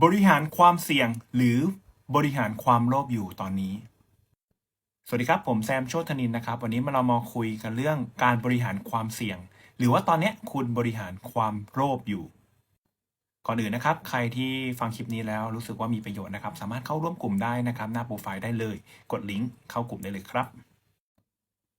บริหารความเสี่ยงหรือบริหารความโลภอยู่ตอนนี้ สวัสดีครับ ผมแซมโชธนินนะครับ วันนี้มาเรามาคุยกันเรื่องการบริหารความเสี่ยง หรือว่าตอนเนี้ยคุณบริหารความโลภอยู่ ก่อนอื่นนะครับ ใครที่ฟังคลิปนี้แล้วรู้สึกว่ามีประโยชน์นะครับ สามารถเข้าร่วมกลุ่มได้นะครับ หน้าโปรไฟล์ได้เลย กดลิงก์เข้ากลุ่มได้เลยครับ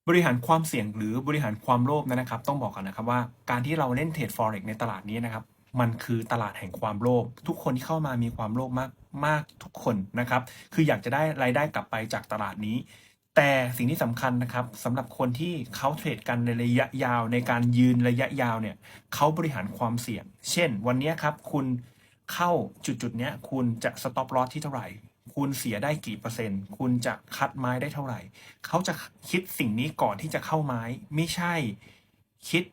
บริหารความเสี่ยงหรือบริหารความโลภนั้นนะครับ ต้องบอกกันนะครับว่าการที่เราเล่นเทรด forex ในตลาดนี้นะครับ มันคือตลาดแห่งความโลภทุกคนที่เข้ามามีความโลภมากมากทุกคนนะครับ คืออยากจะได้รายได้กลับไปจากตลาดนี้ แต่สิ่งที่สำคัญนะครับสำหรับคนที่เขาเทรดกันในระยะยาวในการยืนระยะยาวเนี่ยเขาบริหารความเสี่ยง เช่น วันนี้ครับคุณเข้าจุดจุดเนี้ยคุณจะสต็อปลอสที่เท่าไหร่ คุณเสียได้กี่เปอร์เซ็นต์ คุณจะคัดไม้ได้เท่าไหร่ เขาจะคิดสิ่งนี้ก่อนที่จะเข้าไม้ ไม่ใช่คิด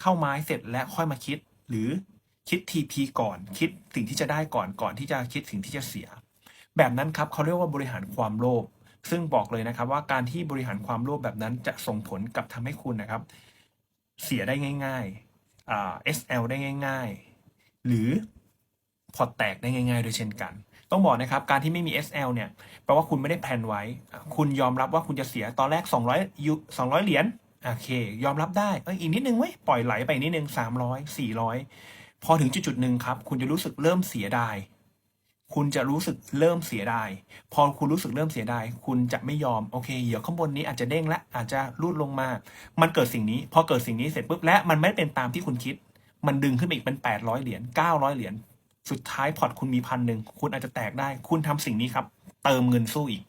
เข้าไม้เสร็จและค่อยมาคิด หรือ คิด TP ก่อน คิดสิ่งที่จะได้ก่อนก่อนที่จะคิดสิ่งที่จะเสีย แบบนั้นครับเขาเรียกว่าบริหารความโลภซึ่งบอกเลยนะครับว่าการที่บริหารความโลภแบบนั้นจะส่งผลกับทำให้คุณนะครับ เสียได้ง่ายๆอ่า SL ได้ง่าย ๆ หรือพอแตกได้ง่าย ๆ โดยเช่นกัน ต้องบอกนะครับการที่ไม่มี SL เนี่ยแปลว่าคุณไม่ได้แพนไว้ คุณยอมรับว่าคุณจะเสียตอนแรก 200ยู200 เหรียญโอเค ยอมรับได้เอ้ยอีกนิดนึงเว้ยปล่อยไหลไปนิดนึง300 400 พอถึงจุดๆหนึ่งครับ คุณจะรู้สึกเริ่มเสียดาย คุณจะรู้สึกเริ่มเสียดาย พอคุณรู้สึกเริ่มเสียดาย คุณจะไม่ยอม โอเค เดี๋ยวข้างบนนี้อาจจะเด้งและ อาจจะรูดลงมา มันเกิดสิ่งนี้ พอเกิดสิ่งนี้เสร็จปุ๊บ และมันไม่เป็นตามที่คุณคิด มันดึงขึ้นไปอีกเป็น800เหรียญ900เหรียญ สุดท้ายพอร์ตคุณมีพันหนึ่ง คุณอาจจะแตกได้ คุณทำสิ่งนี้ครับ เติมเงินสู้อีก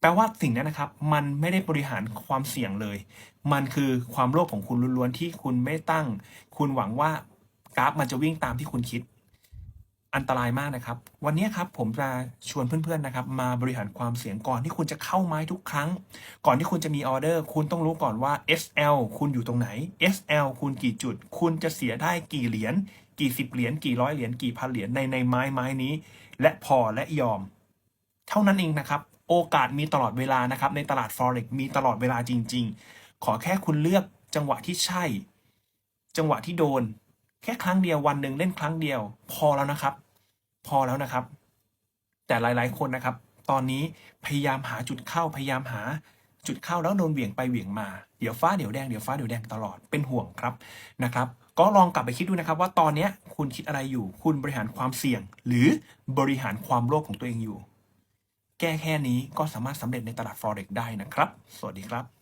แปลว่าสิ่งนั้นนะครับ มันไม่ได้บริหารความเสี่ยงเลย มันคือความโลภของคุณล้วนๆที่คุณไม่ตั้ง คุณหวังว่า กราฟมันจะวิ่งตามที่คุณคิด อันตรายมากนะครับ วันนี้ครับผมจะชวนเพื่อนๆนะครับ มาบริหารความเสี่ยงก่อนที่คุณจะเข้าไม้ทุกครั้ง ก่อนที่คุณจะมีออเดอร์ คุณต้องรู้ก่อนว่า SL คุณอยู่ตรงไหน SL คุณกี่จุด คุณจะเสียได้กี่เหรียญกี่สิบเหรียญกี่ร้อยเหรียญกี่พันเหรียญในในไม้ไม้นี้ และพอและยอม เท่านั้นเองนะครับ โอกาสมีตลอดเวลานะครับ ในตลาด forex มีตลอดเวลาจริง ๆ ขอแค่คุณเลือกจังหวะที่ใช่ จังหวะที่โดน แค่ครั้งเดียววันหนึ่งเล่นครั้งเดียว พอแล้วนะครับ พอแล้วนะครับ แต่หลายๆ คนนะครับ ตอนนี้พยายามหาจุดเข้าพยายามหาจุดเข้าแล้วโดนเหวี่ยงไปเหวี่ยงมาเดี๋ยวฟ้าเดี๋ยวแดงเดี๋ยวฟ้าเดี๋ยวแดงตลอดเป็นห่วงครับนะครับ ก็ลองกลับไปคิดดูนะครับ ว่าตอนนี้คุณคิดอะไรอยู่ คุณบริหารความเสี่ยง หรือบริหารความโลภของตัวเองอยู่ แก้แค่นี้ก็สามารถสำเร็จในตลาด forex ได้นะครับ สวัสดีครับ